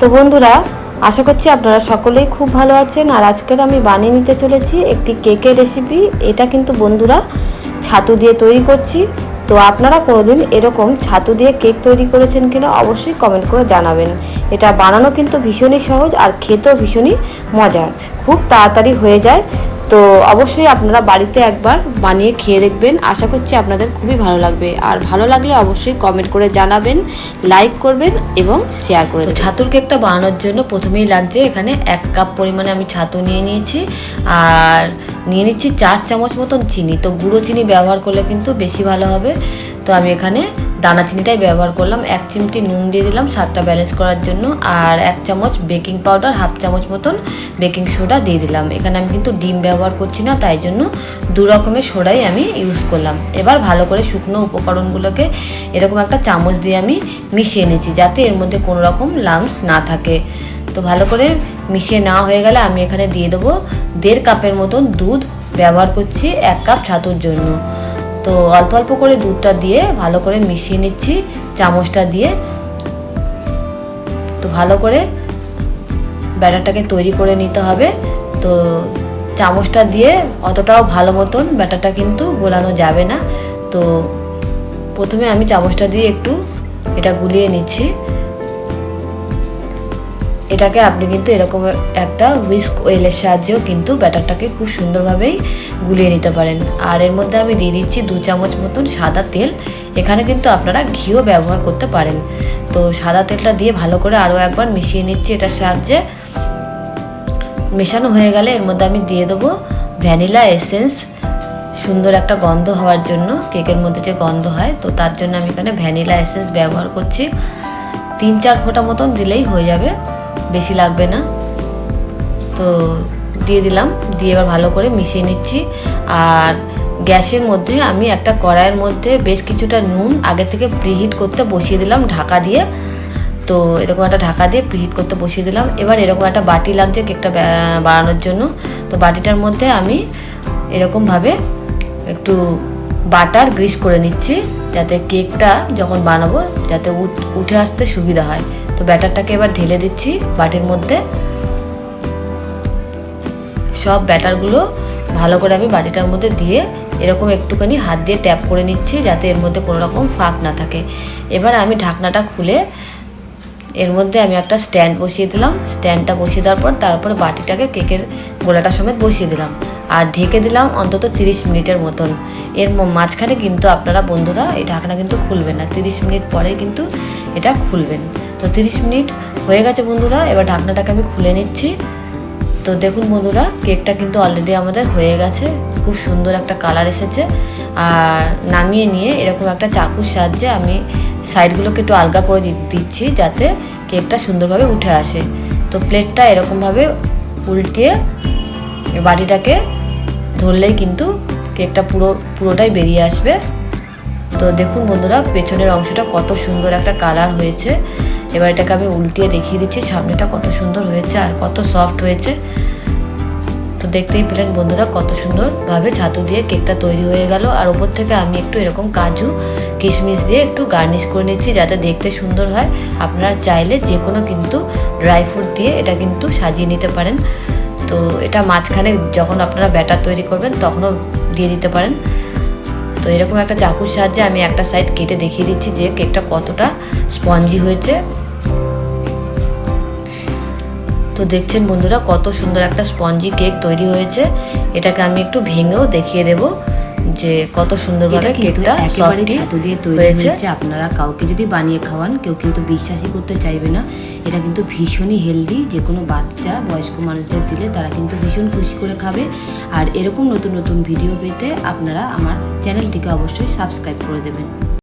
তো বন্ধুরা, আশা করছি আপনারা সকলেই খুব ভালো আছেন আর আজকের আমি বানিয়ে নিতে চলেছি একটি কেকের রেসিপি এটা কিন্তু বন্ধুরা ছাতু দিয়ে তৈরি করছি। তো আপনারা কোনোদিন এরকম ছাতু দিয়ে কেক তৈরি করেছেন কিনা অবশ্যই কমেন্ট করে জানাবেন। এটা বানানো কিন্তু ভীষণই সহজ আর খেতেও ভীষণই মজার। খুব তাড়াতাড়ি হয়ে যায়। তো অবশ্যই আপনারা বাড়িতে একবার বানিয়ে খেয়ে দেখবেন। আশা করছি আপনাদের খুবই ভালো লাগবে। আর ভালো লাগলে অবশ্যই কমেন্ট করে জানাবেন লাইক করবেন এবং শেয়ার করে ছাতুর কেকটা বানানোর জন্য প্রথমেই লাগছে এখানে এক কাপ পরিমাণে আমি ছাতু নিয়ে নিয়েছি। আর নিয়ে নিচ্ছি চার চামচ মতন চিনি। তো গুঁড়ো চিনি ব্যবহার করলে কিন্তু বেশি ভালো হবে। তো আমি এখানে দানা চিনিটাই ব্যবহার করলাম, এক চিমটি নুন দিয়ে দিলাম স্বাদটা ব্যালেন্স করার জন্য, আর এক চামচ বেকিং পাউডার হাফ চামচ মতন বেকিং সোডা দিয়ে দিলাম। এখানে আমি কিন্তু ডিম ব্যবহার করছি না, তাই জন্য দু রকমের সোডাই আমি ইউজ করলাম। এবার ভালো করে শুকনো উপকরণগুলোকে এরকম একটা চামচ দিয়ে আমি মিশিয়ে নিয়েছি যাতে এর মধ্যে কোনো রকম লামস না থাকে। তো ভালো করে মিশিয়ে নেওয়া হয়ে গেলে আমি এখানে দিয়ে দেবো দেড় কাপের মতন দুধ ব্যবহার করছি, এক কাপ ছাতুর জন্য। তো অল্প অল্প করে দুধটা দিয়ে ভালো করে মিশিয়ে নিচ্ছি, চামচটা দিয়ে। তো ভালো করে ব্যাটারটাকে তৈরি করে নিতে হবে। তো চামচটা দিয়ে অতটাও ভালো মতন ব্যাটারটা কিন্তু গোলানো যাবে না। তো প্রথমে আমি চামচটা দিয়ে একটু এটা গুলিয়ে নিচ্ছি। এটাকে আপনি কিন্তু এরকম একটা হুইস্ক ওয়েলের সাহায্যেও কিন্তু ব্যাটারটাকে খুব সুন্দরভাবেই গুলিয়ে নিতে পারেন। আর এর মধ্যে আমি দিয়ে দিচ্ছি দু চামচ মতন সাদা তেল। এখানে কিন্তু আপনারা ঘিও ব্যবহার করতে পারেন। তো সাদা তেলটা দিয়ে ভালো করে আরও একবার মিশিয়ে নিচ্ছি এটার সাহায্যে। মেশানো হয়ে গেলে এর মধ্যে আমি দিয়ে দেবো ভ্যানিলা এসেন্স। সুন্দর একটা গন্ধ হওয়ার জন্য, কেকের মধ্যে যে গন্ধ হয়, তো তার জন্য আমি এখানে ভ্যানিলা এসেন্স ব্যবহার করছি। তিন চার ফোঁটা মতন দিলেই হয়ে যাবে। বেশি লাগবে না। তো দিয়ে দিলাম, দিয়ে এবার ভালো করে মিশিয়ে নিচ্ছি। আর গ্যাসের মধ্যে আমি একটা কড়াইয়ের মধ্যে বেশ কিছুটা নুন আগে থেকে প্রিহিট করতে বসিয়ে দিলাম ঢাকা দিয়ে। তো এরকম একটা ঢাকা দিয়ে প্রিহিট করতে বসিয়ে দিলাম। এবার এরকম একটা বাটি লাগছে কেকটা বানানোর জন্য। তো বাটিটার মধ্যে আমি এরকমভাবে একটু বাটার গ্রিস করে নিচ্ছি। যাতে কেকটা যখন বানাবো, যাতে উঠ- আসতে সুবিধা হয়। তো ব্যাটারটাকে এবার ঢেলে দিচ্ছি বাটির মধ্যে। সব ব্যাটারগুলো ভালো করে আমি বাটিটার মধ্যে দিয়ে এরকম একটুখানি হাত দিয়ে ট্যাপ করে নিচ্ছি যাতে এর মধ্যে কোনো রকম ফাঁক না থাকে। এবার আমি ঢাকনাটা খুলে এর মধ্যে আমি একটা স্ট্যান্ড বসিয়ে দিলাম। স্ট্যান্ডটা বসিয়ে দেওয়ার পর তারপরে বাটিটাকে কেকের গোলাটা সমেত বসিয়ে দিলাম। আর ঢেকে দিলাম অন্তত তিরিশ মিনিটের মতন। এর মাঝখানে কিন্তু আপনারা বন্ধুরা এই ঢাকনা কিন্তু খুলবেন না। তিরিশ মিনিট পরে কিন্তু এটা খুলবেন। তো তিরিশ মিনিট হয়ে গেছে বন্ধুরা, এবার ঢাকনাটাকে আমি খুলে নিচ্ছি। তো দেখুন বন্ধুরা, কেকটা কিন্তু অলরেডি আমাদের হয়ে গেছে। খুব সুন্দর একটা কালার এসেছে। আর নামিয়ে নিয়ে এরকম একটা চাকুর সাহায্যে আমি সাইডগুলোকে একটু আলগা করে দিচ্ছি যাতে কেকটা সুন্দরভাবে উঠে আসে। তো প্লেটটা এরকমভাবে উল্টিয়ে বাটিটাকে ধরলেই কিন্তু কেকটা পুরো, পুরোটাই বেরিয়ে আসবে। তো দেখুন বন্ধুরা, পেছনের অংশটা কত সুন্দর একটা কালার হয়েছে। এবার এটাকে আমি উল্টিয়ে দেখিয়ে দিচ্ছি, সামনেটা কত সুন্দর হয়েছে আর কত সফট হয়েছে। তো দেখতেই পেলেন বন্ধুরা, কত সুন্দরভাবে ছাতু দিয়ে কেকটা তৈরি হয়ে গেল। আর ওপর থেকে আমি একটু এরকম কাজু, কিশমিশ দিয়ে একটু গার্নিশ করে নিচ্ছি যাতে দেখতে সুন্দর হয়। আপনারা চাইলে যে কোনো কিন্তু ড্রাই ফ্রুট দিয়ে এটা কিন্তু সাজিয়ে নিতে পারেন। তো এটা মাঝখানে যখন আপনারা ব্যাটার তৈরি করবেন, তখনও দিয়ে দিতে পারেন। তো এরকম একটা চাকুর সাহায্যে আমি একটা সাইড কেটে দেখিয়ে দিচ্ছি যে কেকটা কতটা স্পঞ্জি হয়েছে। তো দেখছেন বন্ধুরা, কত সুন্দর একটা স্পঞ্জি কেক তৈরি হয়েছে। এটাকে আমি একটু ভেঙেও দেখিয়ে দেব। যে কত সুন্দরভাবে কেকটা সফটি ছাতু দিয়ে তৈরি হয়েছে। হয়েছে। আপনারা কাউকে যদি বানিয়ে খাওয়ান কেউ কিন্তু বিশ্বাসই করতে চাইবে না। এটা কিন্তু ভীষণই হেলদি যে কোনো বাচ্চা বয়স্ক মানুষদের দিলে তারা কিন্তু ভীষণ খুশি করে খাবে। আর এরকম নতুন নতুন ভিডিও পেতে আপনারা আমার চ্যানেলটিকে অবশ্যই সাবস্ক্রাইব করে দেবেন।